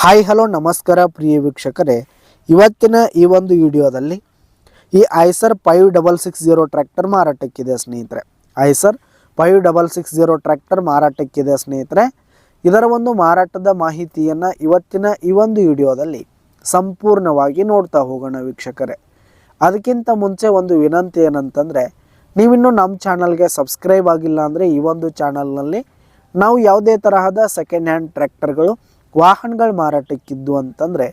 Hi, hello, ನಮಸ್ಕಾರ ಪ್ರಿಯ ವೀಕ್ಷಕರೇ. ಇವತ್ತಿನ ಈ ಒಂದು ವಿಡಿಯೋದಲ್ಲಿ ಈ Eicher five double six zero tractor ಮಾರಾಟಕ್ಕಿದೆ ಸ್ನೇಹಿತರೆ. Eicher five double six zero tractor ಮಾರಾಟಕ್ಕಿದೆ ಸ್ನೇಹಿತರೆ. ಇದರ ಒಂದು ಮಾರಾಟದ ಮಾಹಿತಿಯನ್ನು ಇವತ್ತಿನ ಈ ಒಂದು ವಿಡಿಯೋದಲ್ಲಿ ಸಂಪೂರ್ಣವಾಗಿ ನೋಡ್ತಾ ಹೋಗೋಣ ವೀಕ್ಷಕರೇ. ಅದಕ್ಕಿಂತ ಮುಂಚೆ ಒಂದು ವಿನಂತಿ ಏನಂತಂದರೆ, ನೀವಿನ್ನೂ ನಮ್ಮ ಚಾನಲ್ಗೆ ಸಬ್ಸ್ಕ್ರೈಬ್ ಆಗಿಲ್ಲ ಅಂದರೆ ಈ ಒಂದು ಚಾನಲ್ನಲ್ಲಿ ನಾವು ಯಾವುದೇ ತರಹದ ಸೆಕೆಂಡ್ ಹ್ಯಾಂಡ್ ಟ್ರ್ಯಾಕ್ಟರ್ಗಳು ವಾಹನಗಳು ಮಾರಾಟಕ್ಕಿದ್ದು ಅಂತಂದರೆ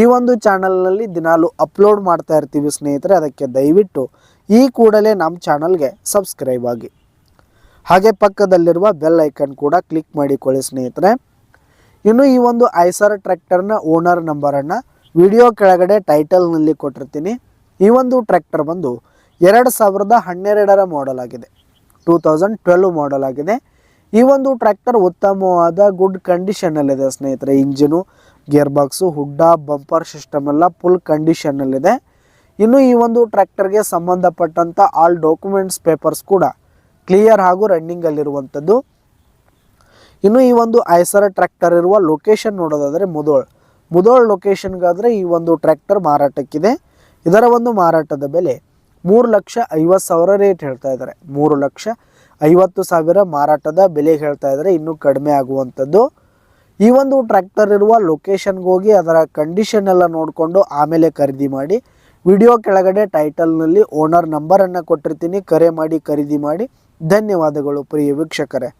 ಈ ಒಂದು ಚಾನಲ್ನಲ್ಲಿ ದಿನಾಲು ಅಪ್ಲೋಡ್ ಮಾಡ್ತಾ ಇರ್ತೀವಿ ಸ್ನೇಹಿತರೆ, ಅದಕ್ಕೆ ದಯವಿಟ್ಟು ಈ ಕೂಡಲೇ ನಮ್ಮ ಚಾನಲ್ಗೆ ಸಬ್ಸ್ಕ್ರೈಬ್ ಆಗಿ. ಹಾಗೆ ಪಕ್ಕದಲ್ಲಿರುವ ಬೆಲ್ ಐಕನ್ ಕೂಡ ಕ್ಲಿಕ್ ಮಾಡಿಕೊಳ್ಳಿ ಸ್ನೇಹಿತರೆ. ಇನ್ನು ಈ ಒಂದು ಐಸರ್ ಟ್ರ್ಯಾಕ್ಟರ್ನ ಓನರ್ ನಂಬರನ್ನು ವಿಡಿಯೋ ಕೆಳಗಡೆ ಟೈಟಲ್ನಲ್ಲಿ ಕೊಟ್ಟಿರ್ತೀನಿ. ಈ ಒಂದು ಟ್ರ್ಯಾಕ್ಟರ್ ಬಂದು ಎರಡು ಸಾವಿರದ ಹನ್ನೆರಡರ ಮಾಡಲ್ ಆಗಿದೆ. ಟೂ ತೌಸಂಡ್ ಟ್ವೆಲ್ವ್ ಮಾಡಲ್ ಆಗಿದೆ. ಈ ಒಂದು ಟ್ರ್ಯಾಕ್ಟರ್ ಉತ್ತಮವಾದ ಗುಡ್ ಕಂಡೀಷನಲ್ಲಿದೆ ಸ್ನೇಹಿತರೆ. ಇಂಜಿನು ಗೇರ್ ಬಾಕ್ಸು ಹುಡ್ಡ ಬಂಪರ್ ಸಿಸ್ಟಮ್ ಎಲ್ಲ ಫುಲ್ ಕಂಡೀಷನಲ್ಲಿದೆ ಇನ್ನು ಈ ಒಂದು ಟ್ರ್ಯಾಕ್ಟರ್ಗೆ ಸಂಬಂಧಪಟ್ಟಂಥ ಆಲ್ ಡಾಕ್ಯುಮೆಂಟ್ಸ್ ಪೇಪರ್ಸ್ ಕೂಡ ಕ್ಲಿಯರ್ ಹಾಗೂ ರನ್ನಿಂಗಲ್ಲಿರುವಂಥದ್ದು ಇನ್ನು ಈ ಒಂದು ಐಸರ ಟ್ರ್ಯಾಕ್ಟರ್ ಇರುವ ಲೊಕೇಶನ್ ನೋಡೋದಾದರೆ ಮುದೋಳ್. ಮುದೋಳ್ ಲೊಕೇಶನ್ಗಾದರೆ ಈ ಒಂದು ಟ್ರ್ಯಾಕ್ಟರ್ ಮಾರಾಟಕ್ಕಿದೆ. ಇದರ ಒಂದು ಮಾರಾಟದ ಬೆಲೆ ಮೂರು ಲಕ್ಷ ಐವತ್ತು ಸಾವಿರ ರೇಟ್ ಹೇಳ್ತಾ ಇದ್ದಾರೆ. ಮೂರು ಲಕ್ಷ ಐವತ್ತು ಸಾವಿರ ಮಾರಾಟದ ಬೆಲೆ ಹೇಳ್ತಾ ಇದ್ದಾರೆ. ಇನ್ನೂ ಕಡಿಮೆ ಆಗುವಂಥದ್ದು. ಈ ಒಂದು ಟ್ರ್ಯಾಕ್ಟರ್ ಇರುವ ಲೊಕೇಶನ್ಗೆ ಹೋಗಿ ಅದರ ಕಂಡೀಷನ್ ಎಲ್ಲ ನೋಡಿಕೊಂಡು ಆಮೇಲೆ ಖರೀದಿ ಮಾಡಿ. ವಿಡಿಯೋ ಕೆಳಗಡೆ ಟೈಟಲ್ನಲ್ಲಿ ಓನರ್ ನಂಬರನ್ನು ಕೊಟ್ಟಿರ್ತೀನಿ. ಕರೆ ಮಾಡಿ, ಖರೀದಿ ಮಾಡಿ. ಧನ್ಯವಾದಗಳು ಪ್ರಿಯ ವೀಕ್ಷಕರೇ.